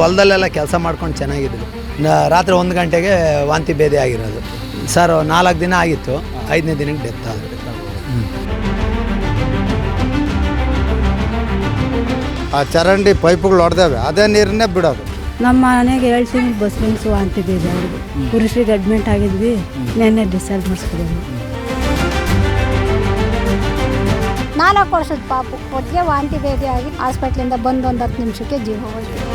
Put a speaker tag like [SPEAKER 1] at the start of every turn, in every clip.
[SPEAKER 1] ಹೊಲದಲ್ಲೆಲ್ಲ ಕೆಲಸ ಮಾಡ್ಕೊಂಡು ಚೆನ್ನಾಗಿದ್ದರು ರಾತ್ರಿ ಒಂದು ಗಂಟೆಗೆ ವಾಂತಿ ಭೇದಿ ಆಗಿರೋದು. ಸರ್ ನಾಲ್ಕು ದಿನ ಆಗಿತ್ತು. ಐದನೇ ದಿನಕ್ಕೆ ಡೆತ್ ಆದರು.
[SPEAKER 2] ಆ ಚರಂಡಿ ಪೈಪ್ಗಳು ಹೊಡೆದವೆ ಅದೇ ನೀರನ್ನೇ ಬಿಡೋದು.
[SPEAKER 3] ನಮ್ಮ ಮನೆಗೆ ಏಳು ತಿಂಗಳು ಬಸ್ ನಿಲ್ಸು ವಾಂತಿ ಭೇದಿ ಅವ್ರಿಗೆ ಪುರುಷರಿಗೆ ಅಡ್ಮಿಂಟ್ ಆಗಿದ್ವಿ ನೆನ್ನೆ ಡಿಸ್ಚಾರ್ಜ್ ಮಾಡಿಸ್ಕೊಬೋದು
[SPEAKER 4] ನಾಲ್ಕು ವರ್ಷದ ಪಾಪು ಒಟ್ಟಿಗೆ ವಾಂತಿ ಭೇದಿ ಆಗಿ ಹಾಸ್ಪಿಟ್ಲಿಂದ ಬಂದು ಒಂದು ಹತ್ತು ನಿಮಿಷಕ್ಕೆ ಜೀವ ಹೋಯ್ತು.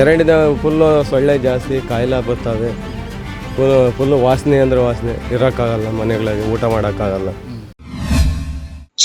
[SPEAKER 5] ಚರಂಡಿದ ಫುಲ್ಲು ಸೊಳ್ಳೆ ಜಾಸ್ತಿ, ಕಾಯಿಲೆ ಬರ್ತವೆ. ಫುಲ್ಲು ಫುಲ್ಲು ವಾಸನೆ ಅಂದರೆ ವಾಸನೆ. ಇರೋಕ್ಕಾಗಲ್ಲ ಮನೆಗಳಲ್ಲಿ, ಊಟ ಮಾಡೋಕ್ಕಾಗಲ್ಲ.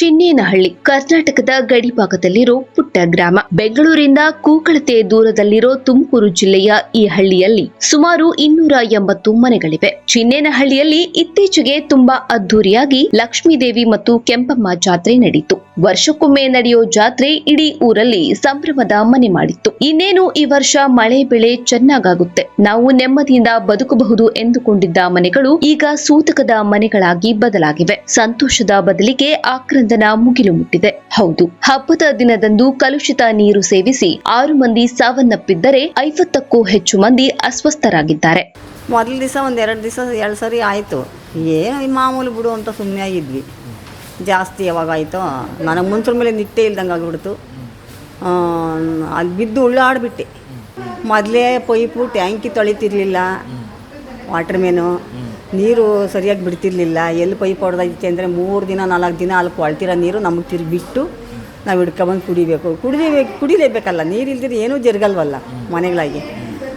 [SPEAKER 6] ಚಿನ್ನೇನಹಳ್ಳಿ, ಕರ್ನಾಟಕದ ಗಡಿಭಾಗದಲ್ಲಿರೋ ಪುಟ್ಟ ಗ್ರಾಮ. ಬೆಂಗಳೂರಿಂದ ಕೂಕಳತೆ ದೂರದಲ್ಲಿರೋ ತುಮಕೂರು ಜಿಲ್ಲೆಯ ಈ ಹಳ್ಳಿಯಲ್ಲಿ ಸುಮಾರು ಇನ್ನೂರ ಎಂಬತ್ತು ಮನೆಗಳಿವೆ. ಚಿನ್ನೇನಹಳ್ಳಿಯಲ್ಲಿ ಇತ್ತೀಚೆಗೆ ತುಂಬಾ ಅದ್ದೂರಿಯಾಗಿ ಲಕ್ಷ್ಮೀದೇವಿ ಮತ್ತು ಕೆಂಪಮ್ಮ ಜಾತ್ರೆ ನಡೆಯಿತು ವರ್ಷಕ್ಕೊಮ್ಮೆ ನಡೆಯೋ ಜಾತ್ರೆ ಇಡೀ ಊರಲ್ಲಿ ಸಂಭ್ರಮದ ಮನೆ ಮಾಡಿತ್ತು. ಇನ್ನೇನು ಈ ವರ್ಷ ಮಳೆ ಬೆಳೆ ಚೆನ್ನಾಗಾಗುತ್ತೆ. ನಾವು ನೆಮ್ಮದಿಯಿಂದ ಬದುಕಬಹುದು ಎಂದುಕೊಂಡಿದ್ದ ಮನೆಗಳು ಈಗ ಸೂತಕದ ಮನೆಗಳಾಗಿ ಬದಲಾಗಿವೆ. ಸಂತೋಷದ ಬದಲಿಗೆ ಆಕ್ರಂದನ ಮುಗಿಲು ಮುಟ್ಟಿದೆ. ಹೌದು, ಹಬ್ಬದ ದಿನದಂದು ಕಲುಷಿತ ನೀರು ಸೇವಿಸಿ ಆರು ಮಂದಿ ಸಾವನ್ನಪ್ಪಿದ್ದರೆ ಐವತ್ತಕ್ಕೂ ಹೆಚ್ಚು ಮಂದಿ ಅಸ್ವಸ್ಥರಾಗಿದ್ದಾರೆ.
[SPEAKER 7] ಮೊದಲ ದಿವಸ ಒಂದು ಎರಡು ದಿವಸ, ಎರಡು ಸರಿ ಆಯಿತು. ಏನು ಮಾಮೂಲು ಬಿಡು ಅಂತ ಸುಮ್ಮನೆ ಆಗಿದ್ವಿ ಜಾಸ್ತಿ ಯಾವಾಗ ಆಯಿತೋ, ನನಗೆ ಮುಂತ್ರ ಮೇಲೆ ನಿಟ್ಟೆ ಇಲ್ದಂಗೆ ಆಗಿಬಿಡ್ತು. ಅಲ್ಲಿ ಬಿದ್ದು ಉಳ್ಳಾಡ್ಬಿಟ್ಟೆ. ಮೊದಲೇ ಪೈಪು ಟ್ಯಾಂಕಿ ತೊಳಿತಿರ್ಲಿಲ್ಲ. Water main. ನೀರು ಸರಿಯಾಗಿ ಬಿಡ್ತಿರ್ಲಿಲ್ಲ. ಎಲ್ಲಿ ಪೈಪ್ ಹೊಡೆದೈತೆ ಅಂದರೆ ಮೂರು ದಿನ, ನಾಲ್ಕು ದಿನ ಅಲ್ಲಿ ಕೊಳ್ತಿರೋ ನೀರು ನಮಗೆ ತಿರುಗಿ ಬಿಟ್ಟು ನಾವು ಹಿಡ್ಕೊಬಂದು ಕುಡಿಬೇಕು. ಕುಡಿಲೇಬೇಕು ಕುಡಿಲೇಬೇಕಲ್ಲ. ನೀರು ಇಲ್ದಿದ್ರೆ ಏನೂ ಜರುಗಲ್ವಲ್ಲ ಮನೆಗಳಾಗಿ.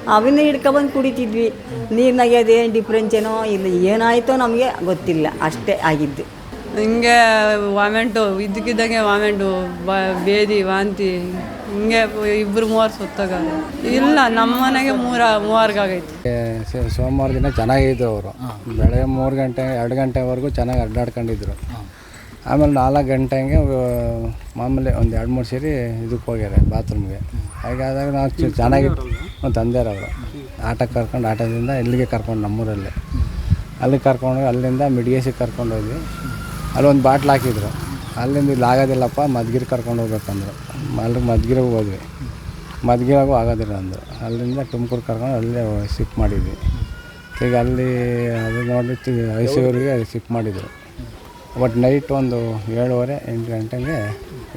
[SPEAKER 7] ಅವನ್ನೇ ಹಿಡ್ಕೊಬಂದು ಕುಡಿತಿದ್ವಿ. ನೀರಿನಾಗೆ ಅದೇನು ಡಿಫ್ರೆನ್ಸ್ ಏನೋ ಇಲ್ಲ. ಏನಾಯಿತೋ ನಮಗೆ ಗೊತ್ತಿಲ್ಲ. ಅಷ್ಟೇ ಆಗಿದ್ದು.
[SPEAKER 8] ಹಿಂಗೆ ವಾಮೆಂಟು, ಇದ್ದಕ್ಕಿದ್ದಂಗೆ ವಾಮೆಂಟು ಬೇದಿ, ವಾಂತಿ. ಹಿಂಗೆ ಇಬ್ಬರು ಮೂವರು ಸುತ್ತಾಗ. ಇಲ್ಲ ನಮ್ಮ ಮನೆಗೆ ಮೂರ ಮೂವರ್ಗಾಗೈತಿ.
[SPEAKER 2] ಸೋಮವಾರ ದಿನ ಚೆನ್ನಾಗಿದ್ರು ಅವರು. ಬೆಳಗ್ಗೆ ಮೂರು ಗಂಟೆ ಎರಡು ಗಂಟೆವರೆಗೂ ಚೆನ್ನಾಗಿ ಅಡ್ಡಾಡ್ಕೊಂಡಿದ್ರು. ಆಮೇಲೆ ನಾಲ್ಕು ಗಂಟೆಗೆ ಮಾಮೂಲಿ ಒಂದು ಎರಡು ಮೂರು ಸೇರಿ ಇದಕ್ಕೆ ಹೋಗ್ಯಾರೆ ಬಾತ್ರೂಮ್ಗೆ. ಹಾಗಾದಾಗ ನಾವು ಚೆ- ಚೆನ್ನಾಗಿ ಒಂದು ತಂದೆಯವರು ಆಟಕ್ಕೆ ಕರ್ಕೊಂಡು ಆಟದಿಂದ ಇಲ್ಲಿಗೆ ಕರ್ಕೊಂಡು ನಮ್ಮೂರಲ್ಲಿ. ಅಲ್ಲಿಗೆ ಕರ್ಕೊಂಡು ಅಲ್ಲಿಂದ ಮಿಡ್ಗೇಸಿಗೆ ಕರ್ಕೊಂಡು ಹೋದ್ವಿ. ಅಲ್ಲೊಂದು ಬಾಟ್ಲ್ ಹಾಕಿದ್ರು. ಅಲ್ಲಿಂದ ಇಲ್ಲಿ ಆಗೋದಿಲ್ಲಪ್ಪ, ಮದ್ಗಿರಿ ಕರ್ಕೊಂಡು ಹೋಗ್ಬೇಕಂದ್ರು. ಅಲ್ಲಿ ಮದ್ಗಿರಿಗೆ ಹೋದ್ವಿ. ಮದ್ಗಿರಾಗೂ ಆಗೋದಿಲ್ಲ ಅಂದರು. ಅಲ್ಲಿಂದ ತುಮಕೂರು ಕರ್ಕೊಂಡು ಅಲ್ಲೇ ಶಿಫ್ಟ್ ಮಾಡಿದ್ವಿ. ಈಗ ಅಲ್ಲಿ ಅದು ನೋಡಿ ಐ ಸಿ ಊರಿಗೆ ಶಿಫ್ಟ್ ಮಾಡಿದರು. ಬಟ್ ನೈಟ್ ಒಂದು ಏಳುವರೆ ಎಂಟು ಗಂಟೆಗೆ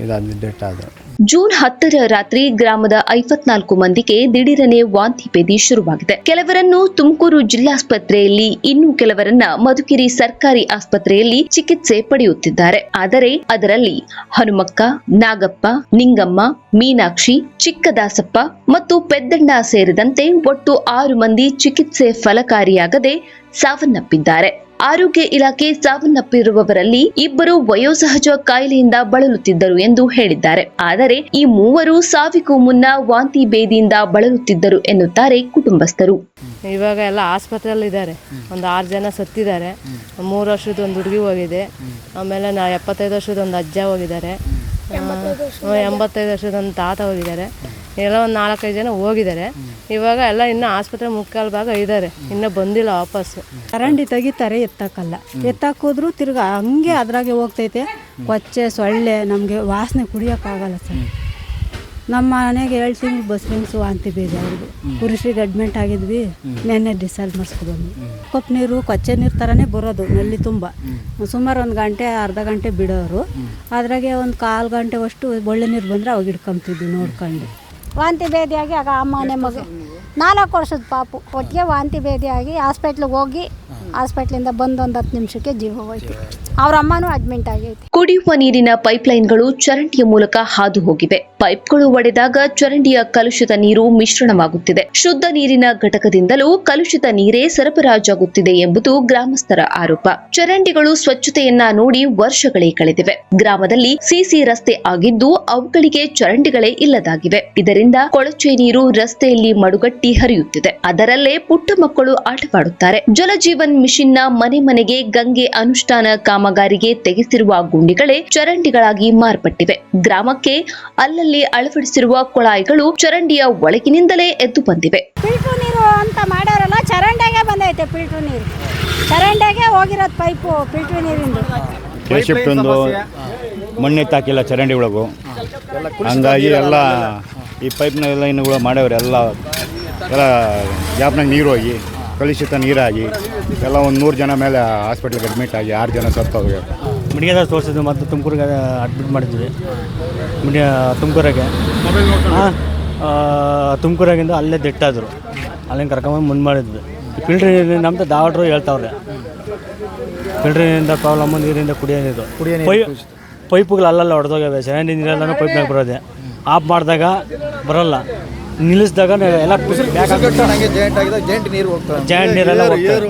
[SPEAKER 2] ಇದಾದ ಡೇಟ್ ಆದರು.
[SPEAKER 6] ಜೂನ್ ಹತ್ತರ ರಾತ್ರಿ ಗ್ರಾಮದ ಐವತ್ನಾಲ್ಕು ಮಂದಿಗೆ ದಿಢೀರನೆ ವಾಂತಿ ಭೇದಿ ಶುರುವಾಗಿದೆ. ಕೆಲವರನ್ನು ತುಮಕೂರು ಜಿಲ್ಲಾಸ್ಪತ್ರೆಯಲ್ಲಿ, ಇನ್ನು ಕೆಲವರನ್ನ ಮಧುಕಿರಿ ಸರ್ಕಾರಿ ಆಸ್ಪತ್ರೆಯಲ್ಲಿ ಚಿಕಿತ್ಸೆ ಪಡೆಯುತ್ತಿದ್ದಾರೆ. ಆದರೆ ಅದರಲ್ಲಿ ಹನುಮಕ್ಕ, ನಾಗಪ್ಪ, ನಿಂಗಮ್ಮ, ಮೀನಾಕ್ಷಿ, ಚಿಕ್ಕದಾಸಪ್ಪ ಮತ್ತು ಪೆದ್ದಣ್ಣ ಸೇರಿದಂತೆ ಒಟ್ಟು ಆರು ಮಂದಿ ಚಿಕಿತ್ಸೆ ಫಲಕಾರಿಯಾಗದೆ ಸಾವನ್ನಪ್ಪಿದ್ದಾರೆ. ಆರೋಗ್ಯ ಇಲಾಖೆ ಸಾವನ್ನಪ್ಪಿರುವವರಲ್ಲಿ ಇಬ್ಬರು ವಯೋಸಹಜ ಕಾಯಿಲೆಯಿಂದ ಬಳಲುತ್ತಿದ್ದರು ಎಂದು ಹೇಳಿದ್ದಾರೆ. ಆದರೆ ಈ ಮೂವರು ಸಾವಿಗೂ ಮುನ್ನ ವಾಂತಿ ಭೇದಿಯಿಂದ ಬಳಲುತ್ತಿದ್ದರು ಎನ್ನುತ್ತಾರೆ ಕುಟುಂಬಸ್ಥರು.
[SPEAKER 9] ಇವಾಗ ಎಲ್ಲ ಆಸ್ಪತ್ರೆಯಲ್ಲಿ ಇದ್ದಾರೆ. ಒಂದು ಆರು ಜನ ಸತ್ತಿದ್ದಾರೆ. ಮೂರು ವರ್ಷದ ಒಂದು ಹುಡುಗಿ ಹೋಗಿದೆ. ಆಮೇಲೆ ನಾ ಎಪ್ಪತ್ತೈದು ವರ್ಷದ ಒಂದು ಅಜ್ಜ ಹೋಗಿದ್ದಾರೆ. ಎಂಬತ್ತೈದು ವರ್ಷದ ಒಂದು ತಾತ ಹೋಗಿದ್ದಾರೆ. ಎಲ್ಲ ಒಂದು ನಾಲ್ಕೈದು ಜನ ಹೋಗಿದ್ದಾರೆ. ಇವಾಗ ಎಲ್ಲ ಇನ್ನು ಆಸ್ಪತ್ರೆ ಮುಕ್ಕಾಲು ಭಾಗ ಇದ್ದಾರೆ. ಇನ್ನೂ ಬಂದಿಲ್ಲ ವಾಪಸ್ಸು.
[SPEAKER 3] ಕರಂಡಿ ತೆಗಿತಾರೆ ಎತ್ತಕ್ಕಲ್ಲ. ಎತ್ತಾಕೋದ್ರು ತಿರ್ಗಾ ಹಂಗೆ ಅದ್ರಾಗೆ ಹೋಗ್ತೈತೆ. ಕೊಚ್ಚೆ, ಸೊಳ್ಳೆ ನಮಗೆ ವಾಸನೆ ಕುಡಿಯೋಕ್ಕಾಗಲ್ಲ ಸರ್. ನಮ್ಮ ಮನೆಗೆ ಎರಡು ತಿಂಗಳು ಬಸ್ ಬಿಂಗ್ಸು ವಾಂತಿ ಬೀಜ ಅವ್ರಿಗೆ ಪುರುಷರಿಗೆ ಅಡ್ಮಿಂಟ್ ಆಗಿದ್ವಿ. ನೆನ್ನೆ ಡಿಸ್ಚಾರ್ಜ್ ಮಾಡಿಸ್ಕೊಬಂದ್ವಿ ಕಪ್ಪು ನೀರು, ಕೊಚ್ಚೆ ನೀರು ಥರನೇ ಬರೋದು ನಲ್ಲಿ ತುಂಬ. ಸುಮಾರು ಒಂದು ಗಂಟೆ, ಅರ್ಧ ಗಂಟೆ ಬಿಡೋರು. ಅದ್ರಾಗೆ ಒಂದು ಕಾಲು ಗಂಟೆ ಅಷ್ಟು ಒಳ್ಳೆ ನೀರು ಬಂದರೆ ಅವಾಗ ಹಿಡ್ಕೊಂತಿದ್ವಿ ನೋಡ್ಕೊಂಡು.
[SPEAKER 4] ವಾಂತಿ ಭೇದಿಯಾಗಿ ಆಗ ಅಮ್ಮನೇ ಮಗು. ನಾಲ್ಕು ವರ್ಷದ ಪಾಪು. ಒಟ್ಟಿಗೆ ವಾಂತಿ ಭೇದಿಯಾಗಿ ಹಾಸ್ಪಿಟ್ಲಿಗೆ ಹೋಗಿ ಹಾಸ್ಪಿಟ್ಲಿಂದ ಬಂದು ಒಂದು ಹತ್ತು ನಿಮಿಷಕ್ಕೆ ಜೀವ ಹೋಯ್ತು. ಅವ್ರ ಅಮ್ಮನೂ ಅಡ್ಮಿಂಟ್ ಆಗೈತಿ.
[SPEAKER 6] ಕುಡಿಯುವ ನೀರಿನ ಪೈಪ್ಲೈನ್ಗಳು ಚರಂಡಿಯ ಮೂಲಕ ಹಾದು ಹೋಗಿವೆ. ಪೈಪ್ಗಳು ಒಡೆದಾಗ ಚರಂಡಿಯ ಕಲುಷಿತ ನೀರು ಮಿಶ್ರಣವಾಗುತ್ತಿದೆ. ಶುದ್ಧ ನೀರಿನ ಘಟಕದಿಂದಲೂ ಕಲುಷಿತ ನೀರೇ ಸರಬರಾಜಾಗುತ್ತಿದೆ ಎಂಬುದು ಗ್ರಾಮಸ್ಥರ ಆರೋಪ. ಚರಂಡಿಗಳು ಸ್ವಚ್ಛತೆಯನ್ನ ನೋಡಿ ವರ್ಷಗಳೇ ಕಳೆದಿವೆ. ಗ್ರಾಮದಲ್ಲಿ ಸಿಸಿ ರಸ್ತೆ ಆಗಿದ್ದು ಅವುಗಳಿಗೆ ಚರಂಡಿಗಳೇ ಇಲ್ಲದಾಗಿವೆ. ಇದರಿಂದ ಕೊಳಚೆ ನೀರು ರಸ್ತೆಯಲ್ಲಿ ಮಡುಗಟ್ಟಿ ಹರಿಯುತ್ತಿದೆ. ಅದರಲ್ಲೇ ಪುಟ್ಟ ಮಕ್ಕಳು ಆಟವಾಡುತ್ತಾರೆ. ಜಲಜೀವನ್ ಮಿಷನ್ನ ಮನೆ ಮನೆಗೆ ಗಂಗೆ ಅನುಷ್ಠಾನ ಕಾಮಗಾರಿಗೆ ತೆಗೆಸಿರುವ ಗುಂಡಿಗಳೇ ಚರಂಡಿಗಳಾಗಿ ಮಾರ್ಪಟ್ಟಿವೆ. ಗ್ರಾಮಕ್ಕೆ ಅಲ್ಲಲ್ಲಿ ಅಳವಡಿಸಿರುವ ಕೊಳಾಯಿಗಳು ಚರಂಡಿಯ ಒಳಗಿನಿಂದಲೇ ಎದ್ದು ಬಂದಿವೆ.
[SPEAKER 4] ಫಿಲ್ಟರ್ ನೀರು ಅಂತ ಮಾಡೋರಲ್ಲ ಚರಂಡಿಗೆ ಬಂದೈತೆ ಫಿಲ್ಟರ್ ನೀರು. ಚರಂಡಿಗೆ ಹೋಗಿರೋದು ಪೈಪು ಫಿಲ್ಟ್ರ್ ನೀರಿಂದು.
[SPEAKER 10] ಮಣ್ಣು ಎತ್ತಾಕಿಲ್ಲ ಚರಂಡಿ ಒಳಗು. ಹಂಗಾಗಿ ಎಲ್ಲ ಈ ಪೈಪ್ನ ಲೈನ್ಗಳು ಮಾಡ್ಯವ್ರೆ ಎಲ್ಲ ಎಲ್ಲ ಗ್ಯಾಪ್ನಾಗ ನೀರು ಹೋಗಿ. ಕಲುಷಿತ ನೀರಾಗಿ ಎಲ್ಲ ಒಂದು ನೂರು ಜನ ಮೇಲೆ ಹಾಸ್ಪಿಟ್ಲಿಗೆ ಅಡ್ಮಿಟ್ ಆಗಿ ಆರು ಜನ ಸತ್ತೋಗಿ
[SPEAKER 11] ಮಿಡಿಯಾದಾಗ ತೋರಿಸಿದ್ವಿ ಮತ್ತು ತುಮಕೂರಿಗೆ ಅಡ್ಮಿಟ್ ಮಾಡಿದ್ವಿ. ಮಿಡಿಯಾ ತುಮಕೂರಾಗೆ. ಹಾಂ ತುಮಕೂರಾಗಿಂದ ಅಲ್ಲೇ ದಿಟ್ಟಾದರು. ಅಲ್ಲಿಂದ ಕರ್ಕೊಂಬಂದು ಮುಂದೆ ಮಾಡಿದ್ವಿ. ಫಿಲ್ಟ್ರ್ ನಮ್ದು ದಾವಟ್ರು ಹೇಳ್ತಾವ್ರೆ. ಫಿಲ್ಟ್ರಿಂದ ಪ್ರಾಬ್ಲಮ್ ನೀರಿಂದ ಕುಡಿಯೋ ನೀರು. ಪೈ ಪೈಪುಗಳು ಅಲ್ಲೆಲ್ಲ ಹೊಡೆದೋಗ್ಯಾವೆ ಸೆಕೆಂಡ್ ನೀರೆಲ್ಲನೂ ಪೈಪ್ನಾಗ ಬರೋದೆ. ಆಫ್ ಮಾಡಿದಾಗ ಬರಲ್ಲ. ನಿಲ್ಲಿಸಿದಾಗ ಎಲ್ಲ
[SPEAKER 1] ಜೇಂಟ್ ನೀರು ಹೋಗ್ತದೆ
[SPEAKER 11] ಜಾಯಿಂಟ್ ನೀರೆಲ್ಲ. ಏರ್.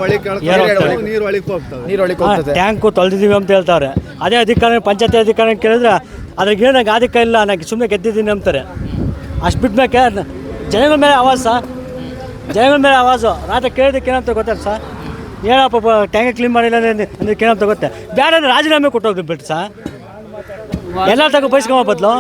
[SPEAKER 1] ನೀರು ಒಳಗೆ
[SPEAKER 11] ಹಾಂ, ಟ್ಯಾಂಕು ತೊಳೆದಿದ್ದೀವಿ ಅಂತ ಹೇಳ್ತಾರೆ. ಅದೇ ಅಧಿಕಾರಿ ಪಂಚಾಯತಿ ಅಧಿಕಾರಿ ಕೇಳಿದ್ರೆ ಅದಕ್ಕೆ ಏನಾಗ ಅದಕ್ಕ ಇಲ್ಲ ನನಗೆ ಸುಮ್ಮನೆ ಗೆದ್ದಿದ್ದೀನಿ ಅಂತಾರೆ. ಅಷ್ಟು ಬಿಟ್ಮೇಕೆ ಜನಗಳ ಮೇಲೆ ಆವಾಜ್ ಸರ್ ಜನಗಳ ಮೇಲೆ ಆವಾಜು ರಾತ್ರಿ ಕೇಳಿದಕ್ಕೆ ಏನಂತ ಗೊತ್ತಾ ಸರ್? ಏನಪ್ಪ ಟ್ಯಾಂಕ್ ಕ್ಲೀನ್ ಮಾಡಿಲ್ಲ ಅಂದ್ರೆ ಏನಂತ ಗೊತ್ತೆ? ಬೇಡ ಅಂದ್ರೆ ರಾಜೀನಾಮೆ ಕೊಟ್ಟೋಗ್ದು ಬಿಟ್ಟು ಸರ್. ಎಲ್ಲ ತಗೋ ಬಯಸ್ಕೊಂಬ ಬದಲು?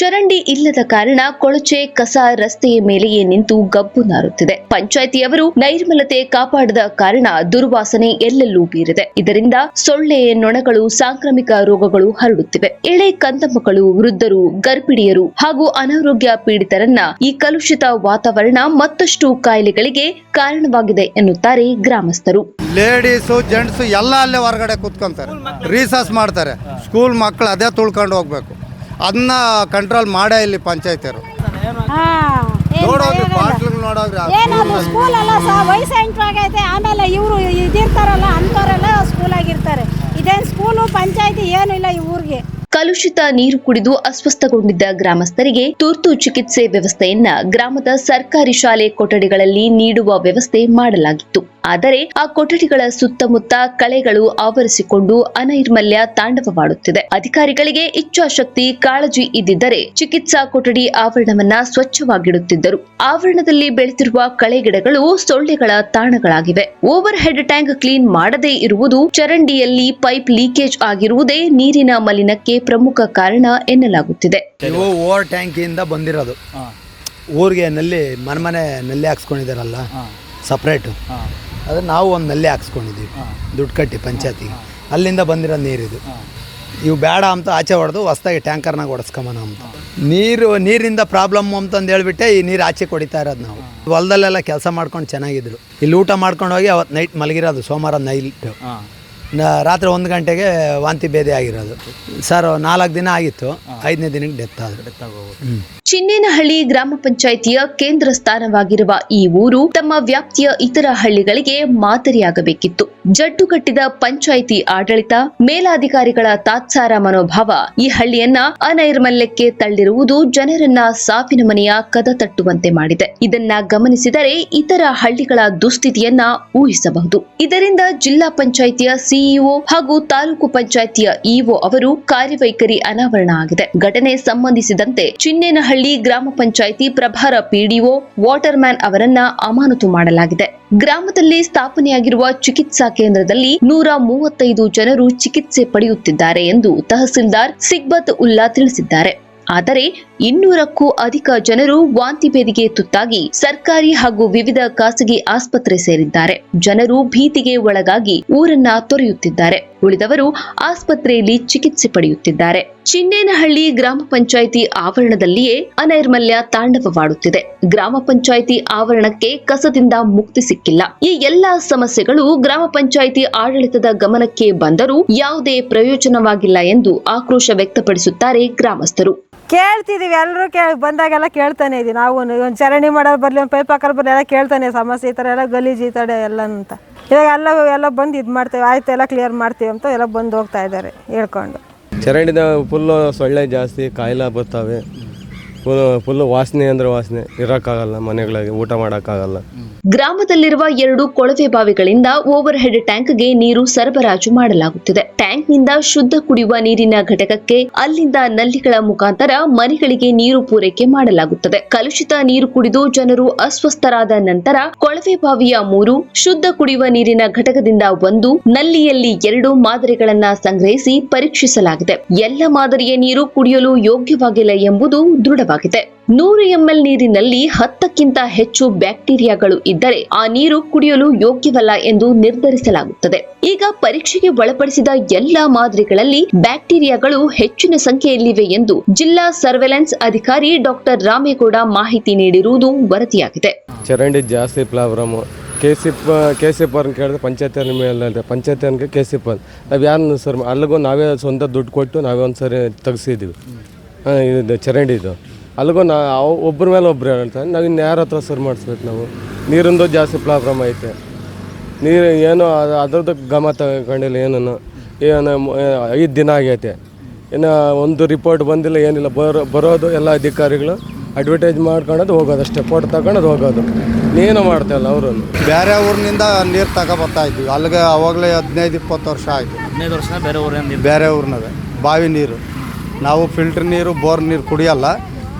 [SPEAKER 6] ಚರಂಡಿ ಇಲ್ಲದ ಕಾರಣ ಕೊಳಚೆ ಕಸ ರಸ್ತೆಯ ಮೇಲೆಯೇ ನಿಂತು ಗಬ್ಬು ನಾರುತ್ತಿದೆ. ಪಂಚಾಯಿತಿಯವರು ನೈರ್ಮಲತೆ ಕಾಪಾಡದ ಕಾರಣ ದುರ್ವಾಸನೆ ಎಲ್ಲೆಲ್ಲೂ ಬೀರಿದೆ. ಇದರಿಂದ ಸೊಳ್ಳೆ ನೊಣಗಳು ಸಾಂಕ್ರಾಮಿಕ ರೋಗಗಳು ಹರಡುತ್ತಿವೆ. ಎಳೆ ಕಂದಮ್ಮಕ್ಕಳು ಮಕ್ಕಳು ವೃದ್ಧರು ಗರ್ಭಿಣಿಯರು ಹಾಗೂ ಅನಾರೋಗ್ಯ ಪೀಡಿತರನ್ನ ಈ ಕಲುಷಿತ ವಾತಾವರಣ ಮತ್ತಷ್ಟು ಕಾಯಿಲೆಗಳಿಗೆ ಕಾರಣವಾಗಿದೆ ಎನ್ನುತ್ತಾರೆ ಗ್ರಾಮಸ್ಥರು.
[SPEAKER 12] ಲೇಡೀಸು ಜೆಂಟ್ಸ್ ಎಲ್ಲ ಅಲ್ಲೇ ಹೊರಗಡೆ ಕೂತ್ಕೊಂತಾರೆ. ರೀಸಸ್ ಮಾಡ್ತಾರೆ. ಸ್ಕೂಲ್ ಮಕ್ಕಳು ಅದೇ ತುಳ್ಕೊಂಡು ಹೋಗ್ಬೇಕು. ಅದನ್ನ ಕಂಟ್ರೋಲ್ ಮಾಡೇ ಇಲ್ಲಿ ಪಂಚಾಯತಿಯರು. ಬಾಟ್ಲಿಗೆ
[SPEAKER 4] ಏನದು ಸ್ಕೂಲ್ ಅಲ್ಲ ಸಹ ವಯಸ್ಸು ಎಂಟ್ರಾಗೈತೆ ಆಮೇಲೆ ಇವರು ಇದಿರ್ತಾರಲ್ಲ ಅಂಥವರೆಲ್ಲ ಸ್ಕೂಲಾಗಿರ್ತಾರೆ ಇದೇನು ಸ್ಕೂಲು ಪಂಚಾಯತಿ ಏನು ಇಲ್ಲ ಈ ಊರಿಗೆ.
[SPEAKER 6] ಕಲುಷಿತ ನೀರು ಕುಡಿದು ಅಸ್ವಸ್ಥಗೊಂಡಿದ್ದ ಗ್ರಾಮಸ್ಥರಿಗೆ ತುರ್ತು ಚಿಕಿತ್ಸೆ ವ್ಯವಸ್ಥೆಯನ್ನ ಗ್ರಾಮದ ಸರ್ಕಾರಿ ಶಾಲೆ ಕೊಠಡಿಗಳಲ್ಲಿ ನೀಡುವ ವ್ಯವಸ್ಥೆ ಮಾಡಲಾಗಿತ್ತು. ಆದರೆ ಆ ಕೊಠಡಿಗಳ ಸುತ್ತಮುತ್ತ ಕಳೆಗಳು ಆವರಿಸಿಕೊಂಡು ಅನೈರ್ಮಲ್ಯ ತಾಂಡವವಾಡುತ್ತಿದೆ. ಅಧಿಕಾರಿಗಳಿಗೆ ಇಚ್ಛಾಶಕ್ತಿ ಕಾಳಜಿ ಇದ್ದಿದ್ದರೆ ಚಿಕಿತ್ಸಾ ಕೊಠಡಿ ಆವರಣವನ್ನ ಸ್ವಚ್ಛವಾಗಿಡುತ್ತಿದ್ದರು. ಆವರಣದಲ್ಲಿ ಬೆಳೆದಿರುವ ಕಳೆಗಿಡಗಳು ಸೊಳ್ಳೆಗಳ ತಾಣಗಳಾಗಿವೆ. ಓವರ್ ಹೆಡ್ ಟ್ಯಾಂಕ್ ಕ್ಲೀನ್ ಮಾಡದೇ ಇರುವುದು ಚರಂಡಿಯಲ್ಲಿ ಪೈಪ್ ಲೀಕೇಜ್ ಆಗಿರುವುದೇ ನೀರಿನ ಮಲಿನಕ್ಕೆ ಪ್ರಮುಖ ಕಾರಣ ಎನ್ನಲಾಗುತ್ತಿದೆ.
[SPEAKER 1] ಓವರ್ ಟ್ಯಾಂಕ್ ಇಂದ ಬಂದಿರೋದು ಊರಿಗೆ ನಲ್ಲಿ ಮನೆ ಮನೆ ನಲ್ಲಿ ಹಾಕ್ಸ್ಕೊಂಡಿದಾರಲ್ಲ ಸಪ್ರೇಟು. ಅದು ನಾವು ಒಂದು ನಲ್ಲಿ ಹಾಕ್ಸ್ಕೊಂಡಿದ್ದೀವಿ. ದುಡ್ಡು ಕಟ್ಟಿ ಪಂಚಾಯತಿಗೆ. ಅಲ್ಲಿಂದ ಬಂದಿರೋ ನೀರಿದು. ಇವು ಬೇಡ ಅಂತ ಆಚೆ ಹೊಡೆದು ಹೊಸ್ದಾಗಿ ಟ್ಯಾಂಕರ್ನಾಗ ಹೊಡೆಸ್ಕೊಂಬನ ಅಂತ. ನೀರು ನೀರಿಂದ ಪ್ರಾಬ್ಲಮ್ ಅಂತಂದು ಹೇಳ್ಬಿಟ್ಟೆ ಈ ನೀರು ಆಚೆ ಕೊಡಿತಾ ಇರೋದು ನಾವು. ಹೊಲದಲ್ಲೆಲ್ಲ ಕೆಲಸ ಮಾಡ್ಕೊಂಡು ಚೆನ್ನಾಗಿದ್ರು. ಇಲ್ಲಿ ಊಟ ಮಾಡ್ಕೊಂಡು ಹೋಗಿ ಅವತ್ತು ನೈಟ್ ಮಲಗಿರೋದು ಸೋಮವಾರ ನೈಟ್. ರಾತ್ರಿ ಒಂದು ಗಂಟೆಗೆ ವಾಂತಿ ಭೇದಿ ಆಗಿರೋದು. ಸರ್ ನಾಲ್ಕು ದಿನ ಆಗಿತ್ತು. ಐದನೇ ದಿನಕ್ಕೆ ಡೆತ್ ಆದ್ರೆ.
[SPEAKER 6] ಚಿನ್ನೇನಹಳ್ಳಿ ಗ್ರಾಮ ಪಂಚಾಯಿತಿಯ ಕೇಂದ್ರ ಸ್ಥಾನವಾಗಿರುವ ಈ ಊರು ತಮ್ಮ ವ್ಯಾಪ್ತಿಯ ಇತರ ಹಳ್ಳಿಗಳಿಗೆ ಮಾದರಿಯಾಗಬೇಕಿತ್ತು. ಜಡ್ಡು ಕಟ್ಟಿದ ಪಂಚಾಯಿತಿ ಆಡಳಿತ ಮೇಲಾಧಿಕಾರಿಗಳ ತಾತ್ಸಾರ ಮನೋಭಾವ ಈ ಹಳ್ಳಿಯನ್ನ ಅನೈರ್ಮಲ್ಯಕ್ಕೆ ತಳ್ಳಿರುವುದು ಜನರನ್ನ ಸಾವಿನ ಮನೆಯ ಕದ ತಟ್ಟುವಂತೆ ಮಾಡಿದೆ. ಇದನ್ನ ಗಮನಿಸಿದರೆ ಇತರ ಹಳ್ಳಿಗಳ ದುಸ್ಥಿತಿಯನ್ನ ಊಹಿಸಬಹುದು. ಇದರಿಂದ ಜಿಲ್ಲಾ ಪಂಚಾಯಿತಿಯ ಸಿಇಒ ಹಾಗೂ ತಾಲೂಕು ಪಂಚಾಯಿತಿಯ ಇಒ ಅವರು ಕಾರ್ಯವೈಖರಿ ಅನಾವರಣ ಆಗಿದೆ. ಘಟನೆ ಸಂಬಂಧಿಸಿದಂತೆ ಚಿನ್ನೇನಹಳ್ಳಿ ಗ್ರಾಮ ಪಂಚಾಯಿತಿ ಪ್ರಭಾರ ಪಿಡಿಒ ವಾಟರ್ ಮ್ಯಾನ್ ಅವರನ್ನ ಅಮಾನತು ಮಾಡಲಾಗಿದೆ. ಗ್ರಾಮದಲ್ಲಿ ಸ್ಥಾಪನೆಯಾಗಿರುವ ಚಿಕಿತ್ಸಾ ಕೇಂದ್ರದಲ್ಲಿ ನೂರ ಮೂವತ್ತೈದು ಜನರು ಚಿಕಿತ್ಸೆ ಪಡೆಯುತ್ತಿದ್ದಾರೆ ಎಂದು ತಹಸೀಲ್ದಾರ್ ಸಿಗ್ಬತ್ ಉಲ್ಲಾ ತಿಳಿಸಿದ್ದಾರೆ. ಆದರೆ ಇನ್ನೂರಕ್ಕೂ ಅಧಿಕ ಜನರು ವಾಂತಿ ಭೇದಿಗೆ ತುತ್ತಾಗಿ ಸರ್ಕಾರಿ ಹಾಗೂ ವಿವಿಧ ಖಾಸಗಿ ಆಸ್ಪತ್ರೆ ಸೇರಿದ್ದಾರೆ. ಜನರು ಭೀತಿಗೆ ಒಳಗಾಗಿ ಊರನ್ನ ತೊರೆಯುತ್ತಿದ್ದಾರೆ. ಉಳಿದವರು ಆಸ್ಪತ್ರೆಯಲ್ಲಿ ಚಿಕಿತ್ಸೆ ಪಡೆಯುತ್ತಿದ್ದಾರೆ. ಚಿನ್ನೇನಹಳ್ಳಿ ಗ್ರಾಮ ಪಂಚಾಯಿತಿ ಆವರಣದಲ್ಲಿಯೇ ಅನೈರ್ಮಲ್ಯ ತಾಂಡವವಾಡುತ್ತಿದೆ. ಗ್ರಾಮ ಪಂಚಾಯಿತಿ ಆವರಣಕ್ಕೆ ಕಸದಿಂದ ಮುಕ್ತಿ ಸಿಕ್ಕಿಲ್ಲ. ಈ ಎಲ್ಲಾ ಸಮಸ್ಯೆಗಳು ಗ್ರಾಮ ಪಂಚಾಯಿತಿ ಆಡಳಿತದ ಗಮನಕ್ಕೆ ಬಂದರೂ ಯಾವುದೇ ಪ್ರಯೋಜನವಾಗಿಲ್ಲ ಎಂದು ಆಕ್ರೋಶ ವ್ಯಕ್ತಪಡಿಸುತ್ತಾರೆ ಗ್ರಾಮಸ್ಥರು.
[SPEAKER 13] ಕೇಳ್ತಿದೀವಿ, ಎಲ್ಲರೂ ಕೇಳ, ಬಂದಾಗೆಲ್ಲ ಕೇಳ್ತಾನೆ ಇದೀವಿ. ನಾವು ಒಂದು ಚರಂಡಿ ಮಾಡೋರು ಬರಲಿ, ಒಂದು ಪೈಪ್ ಹಾಕೋರು ಬರ್ಲಿ, ಎಲ್ಲ ಕೇಳ್ತಾನೆ ಸಮಸ್ಯೆ, ಈ ಥರ ಎಲ್ಲ ಗಲೀಜು, ಈ ಥರ ಎಲ್ಲ ಅಂತ. ಇವಾಗ ಎಲ್ಲ ಎಲ್ಲ ಬಂದು ಇದು ಮಾಡ್ತೇವೆ, ಆಯ್ತು ಎಲ್ಲ ಕ್ಲಿಯರ್ ಮಾಡ್ತೀವಿ ಅಂತ ಎಲ್ಲ ಬಂದು ಹೋಗ್ತಾ ಇದ್ದಾರೆ, ಹೇಳ್ಕೊಂಡು.
[SPEAKER 5] ಚರಂಡಿದ ಫುಲ್ಲು ಸೊಳ್ಳೆ ಜಾಸ್ತಿ ಕಾಯಿಲೆ ಬರ್ತವೆ. ಫುಲ್ ಫುಲ್ ವಾಸನೆ ಅಂದ್ರೆ ವಾಸನೆ. ಇರೋಕ್ಕಾಗಲ್ಲ ಮನೆಗಳಿಗೆ, ಊಟ ಮಾಡೋಕ್ಕಾಗಲ್ಲ.
[SPEAKER 6] ಗ್ರಾಮದಲ್ಲಿರುವ ಎರಡು ಕೊಳವೆ ಬಾವಿಗಳಿಂದ ಓವರ್ ಹೆಡ್ ಟ್ಯಾಂಕ್ಗೆ ನೀರು ಸರಬರಾಜು ಮಾಡಲಾಗುತ್ತಿದೆ. ಟ್ಯಾಂಕ್ನಿಂದ ಶುದ್ಧ ಕುಡಿಯುವ ನೀರಿನ ಘಟಕಕ್ಕೆ ಅಲ್ಲಿಂದ ನಲ್ಲಿಗಳ ಮುಖಾಂತರ ಮನೆಗಳಿಗೆ ನೀರು ಪೂರೈಕೆ ಮಾಡಲಾಗುತ್ತದೆ. ಕಲುಷಿತ ನೀರು ಕುಡಿದು ಜನರು ಅಸ್ವಸ್ಥರಾದ ನಂತರ ಕೊಳವೆ ಬಾವಿಯ ಮೂರು ಶುದ್ಧ ಕುಡಿಯುವ ನೀರಿನ ಘಟಕದಿಂದ ಒಂದು, ನಲ್ಲಿಯಲ್ಲಿ ಎರಡು ಮಾದರಿಗಳನ್ನ ಸಂಗ್ರಹಿಸಿ ಪರೀಕ್ಷಿಸಲಾಗಿದೆ. ಎಲ್ಲ ಮಾದರಿಯ ನೀರು ಕುಡಿಯಲು ಯೋಗ್ಯವಾಗಿಲ್ಲ ಎಂಬುದು ದೃಢವಾಗಿದೆ. ಆಗಿದೆ ನೂರು ಎಂಎಲ್ ನೀರಿನಲ್ಲಿ ಹತ್ತಕ್ಕಿಂತ ಹೆಚ್ಚು ಬ್ಯಾಕ್ಟೀರಿಯಾಗಳು ಇದ್ದರೆ ಆ ನೀರು ಕುಡಿಯಲು ಯೋಗ್ಯವಲ್ಲ ಎಂದು ನಿರ್ಧರಿಸಲಾಗುತ್ತದೆ. ಈಗ ಪರೀಕ್ಷೆಗೆ ಒಳಪಡಿಸಿದ ಎಲ್ಲಾ ಮಾದರಿಗಳಲ್ಲಿ ಬ್ಯಾಕ್ಟೀರಿಯಾಗಳು ಹೆಚ್ಚಿನ ಸಂಖ್ಯೆಯಲ್ಲಿವೆ ಎಂದು ಜಿಲ್ಲಾ ಸರ್ವೆಲೆನ್ಸ್ ಅಧಿಕಾರಿ ಡಾಕ್ಟರ್ ರಾಮೇಗೌಡ ಮಾಹಿತಿ ನೀಡಿರುವುದು ವರದಿಯಾಗಿದೆ.
[SPEAKER 5] ಚರಂಡಿ ಜಾಸ್ತಿ ಪ್ಲಾಬ್ರಮ್ ಕೆ ಸಿ ಪ ಕೆ ಸಿ ಪರ್ ಕೇಳಿದ್ರೆ ಪಂಚಾಯತಿ ಮೇಲೆ ಪಂಚಾಯತಿ ಅನ್ಕೆ ಕೆ ಸಿ ಪರ್ ನಾವು ಯಾರನ್ನು ಸರ್, ಅಲ್ಲಿಗೂ ನಾವೇ ಸ್ವಂತ ದುಡ್ಡು ಕೊಟ್ಟು ನಾವೇ ಒಂದು ಸರಿ ತೆಗ್ಸಿದ್ದೀವಿ ಇದು ಚರಂಡಿದು ಅಲ್ಲಿಗೂ ನಾ ಅವ್- ಒಬ್ಬರ ಮೇಲೆ ಒಬ್ಬರು ಹೇಳ್ತಾರೆ ನಾವು ಇನ್ನು ಯಾರ ಹತ್ರ ಸರ್ ಮಾಡಿಸ್ಬೇಕು ನಾವು? ನೀರಿಂದು ಜಾಸ್ತಿ ಪ್ರಾಬ್ಲಮ್ ಐತೆ. ನೀರು ಏನು ಅದು ಅದ್ರದ್ದು ಗಮ ತಗೊಂಡಿಲ್ಲ ಏನನ್ನು. ಏನು ಐದು ದಿನ ಆಗೈತೆ. ಇನ್ನು ಒಂದು ರಿಪೋರ್ಟ್ ಬಂದಿಲ್ಲ ಏನಿಲ್ಲ. ಬರೋ ಬರೋದು ಎಲ್ಲ ಅಧಿಕಾರಿಗಳು ಅಡ್ವರ್ಟೈಸ್ ಮಾಡ್ಕೊಳ್ಳೋದು ಹೋಗೋದು ಅಷ್ಟೇ. ಫೋಟೋ ತಗೊಳೋದು ಹೋಗೋದು. ನೀನು ಮಾಡ್ತಾಯಿಲ್ಲ ಅವರು
[SPEAKER 12] ಬೇರೆ ಊರಿನಿಂದ ನೀರು ತಗೊಬರ್ತಾ ಇದ್ವಿ. ಅಲ್ಲಿಗೆ ಅವಾಗಲೇ ಹದಿನೈದು ಇಪ್ಪತ್ತು ವರ್ಷ ಆಯಿತು.
[SPEAKER 11] ಹದಿನೈದು ವರ್ಷ ಬೇರೆ ಊರಿನ
[SPEAKER 12] ಬೇರೆ ಊರಿನವೇ ಬಾವಿ ನೀರು. ನಾವು ಫಿಲ್ಟ್ರ್ ನೀರು ಬೋರ್ ನೀರು ಕುಡಿಯಲ್ಲ.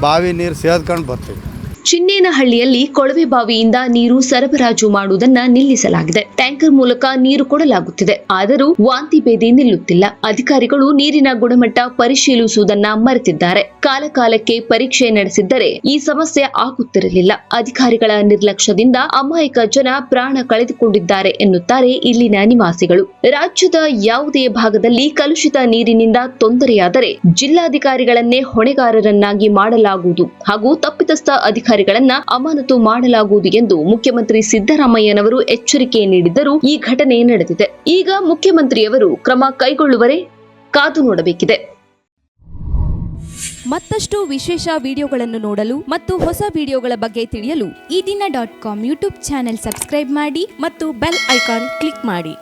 [SPEAKER 12] ಬಾವಿ ನೀರು ಸೇದ್ಕೊಂಡು ಬರ್ತೀವಿ.
[SPEAKER 6] ಚಿನ್ನೇನಹಳ್ಳಿಯಲ್ಲಿ ಕೊಳವೆ ಬಾವಿಯಿಂದ ನೀರು ಸರಬರಾಜು ಮಾಡುವುದನ್ನ ನಿಲ್ಲಿಸಲಾಗಿದೆ. ಟ್ಯಾಂಕರ್ ಮೂಲಕ ನೀರು ಕೊಡಲಾಗುತ್ತಿದೆ. ಆದರೂ ವಾಂತಿ ಭೇದಿ ನಿಲ್ಲುತ್ತಿಲ್ಲ. ಅಧಿಕಾರಿಗಳು ನೀರಿನ ಗುಣಮಟ್ಟ ಪರಿಶೀಲಿಸುವುದನ್ನ ಮರೆತಿದ್ದಾರೆ. ಕಾಲಕಾಲಕ್ಕೆ ಪರೀಕ್ಷೆ ನಡೆಸಿದ್ದರೆ ಈ ಸಮಸ್ಯೆ ಆಗುತ್ತಿರಲಿಲ್ಲ. ಅಧಿಕಾರಿಗಳ ನಿರ್ಲಕ್ಷ್ಯದಿಂದ ಅಮಾಯಕ ಜನ ಪ್ರಾಣ ಕಳೆದುಕೊಂಡಿದ್ದಾರೆ ಎನ್ನುತ್ತಾರೆ ಇಲ್ಲಿನ ನಿವಾಸಿಗಳು. ರಾಜ್ಯದ ಯಾವುದೇ ಭಾಗದಲ್ಲಿ ಕಲುಷಿತ ನೀರಿನಿಂದ ತೊಂದರೆಯಾದರೆ ಜಿಲ್ಲಾಧಿಕಾರಿಗಳನ್ನೇ ಹೊಣೆಗಾರರನ್ನಾಗಿ ಮಾಡಲಾಗುವುದು ಹಾಗೂ ತಪ್ಪಿತಸ್ಥ ಅಧಿಕಾರಿಗಳನ್ನ ಅಮಾನತು ಮಾಡಲಾಗುವುದು ಎಂದು ಮುಖ್ಯಮಂತ್ರಿ ಸಿದ್ದರಾಮಯ್ಯನವರು ಎಚ್ಚರಿಕೆ ನೀಡಿದ್ದರೂ ಈ ಘಟನೆ ನಡೆದಿದೆ. ಈಗ ಮುಖ್ಯಮಂತ್ರಿಯವರು ಕ್ರಮ ಕೈಗೊಳ್ಳುವರೆ ಕಾದು ನೋಡಬೇಕಿದೆ.
[SPEAKER 14] ಮತ್ತಷ್ಟು ವಿಶೇಷ ವಿಡಿಯೋಗಳನ್ನು ನೋಡಲು ಮತ್ತು ಹೊಸ ವಿಡಿಯೋಗಳ ಬಗ್ಗೆ ತಿಳಿಯಲು Ee Dina dot com YouTube channel subscribe ಮಾಡಿ ಮತ್ತು ಬೆಲ್ ಐಕಾನ್ ಕ್ಲಿಕ್ ಮಾಡಿ.